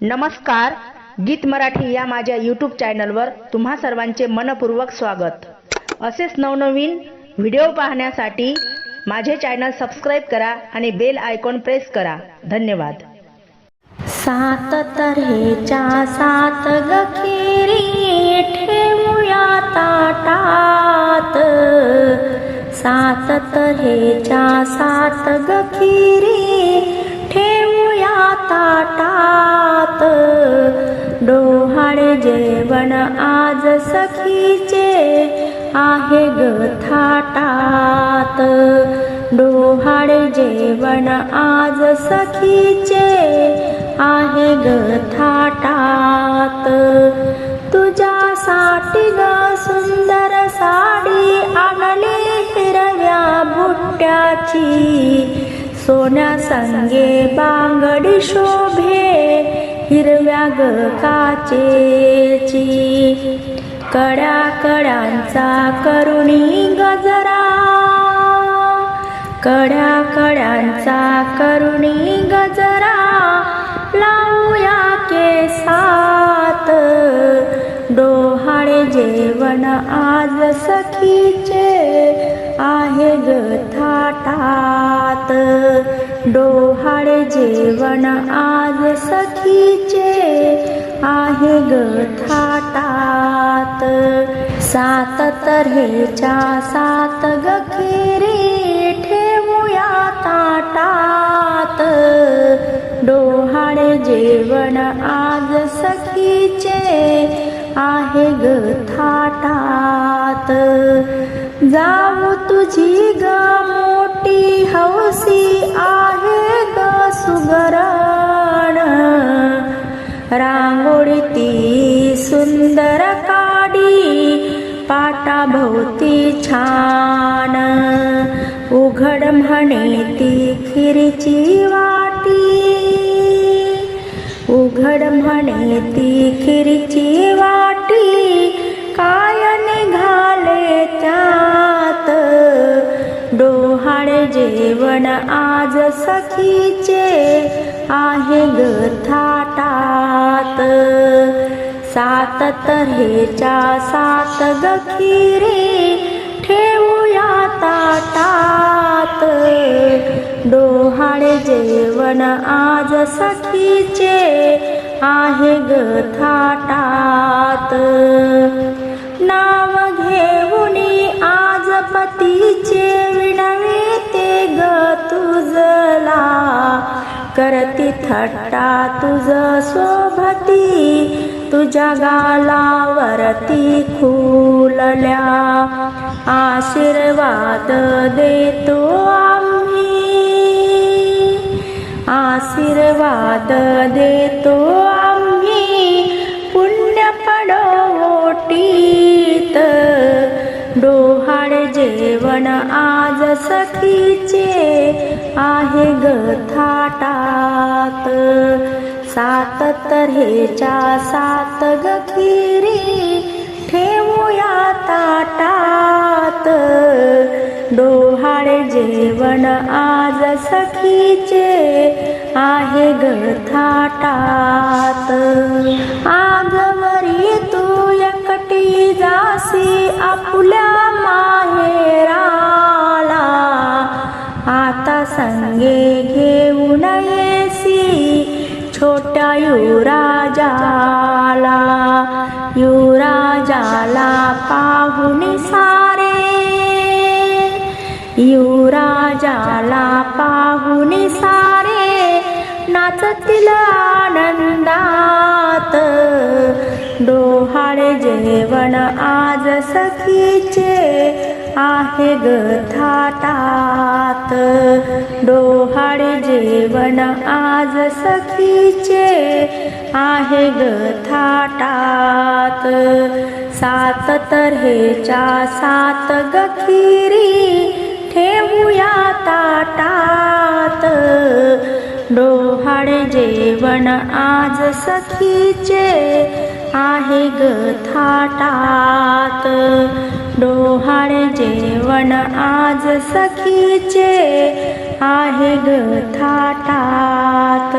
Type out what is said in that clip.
नमस्कार गीत मराठी या माझ्या यूट्यूब चॅनलवर तुम्हा सर्वांचे मनपूर्वक स्वागत. असेच नवनवीन व्हिडिओ पाहण्यासाठी माझे चॅनल सबस्क्राईब करा आणि बेल आयकॉन प्रेस करा. धन्यवाद. सात तऱ्हेच्या सात गखिरी ठेवूया ताटात. सात तऱ्हेच्या सात गखिरी जेवण आज सखीचे आहे ग थाटात. डोहाड जेवण आज सखीचे आहे ग थाटात. तुझ्यासाठी ग सुंदर साडी आणली हिरव्या बुट्ट्याची सोन्या संगे बांगडी शोभे हिरव्या ग वाचेची कडा कडांचा करुणी गजरा. कडा कडांचा करुणी गजरा. लावूया केसात. डोहाळे जेवण आज सखीचे आहे ग थाटात. डोहाळे जेवण आज सखीचे आहे ग थाटात. सात तऱ्हेच्या सात गखिरी ठेवूया ताटात. डोहाळे जेवण आज सखीचे आहे ग थाटात. जाऊ तुझी ग मोठी हौसी आहे ग सुगर रांगोळी ती सुंदर काडी पाटाभोवती छान. उघड म्हणे ती खिरीची वाटी. उघड म्हणे ती खिरीची वाटी काय निघाले त्यात? डोहाळे जेवण आज सखीचे आहे ग थाटा सात तऱ्हेच्या सात गखिरी ठेवूया ताटात. डोहाळे जेवण आज सखीचे आहे ग थाटात. करती थट्टा तुझ सोबती तुझ्या गालावरती खुलल्या. आशीर्वाद देतो आम्ही. आशीर्वाद देतो डोहाळ जेवण आज सखीचे आहे ग थाटात. सात तऱ्हेच्या सात ग खिरी ठेवूया ताटात. डोहाळ जेवण आज सखीचे आहे ग थाटात. संगे घेऊन येसी छोटा युराजाला युराजाला पाहून सारे. युराजाला पाहून सारे. नाचतील आहे ग थाटात. डोहाळे जेवण आज सखीचे आहे ग थाटात. सात तऱ्हेच्या सात गखिरी ठेवूया ताटात. डोहाळे जेवण आज सखीचे आहे ग थाटात. डोहाळे पण आज सखीचे आहे ग थाटात.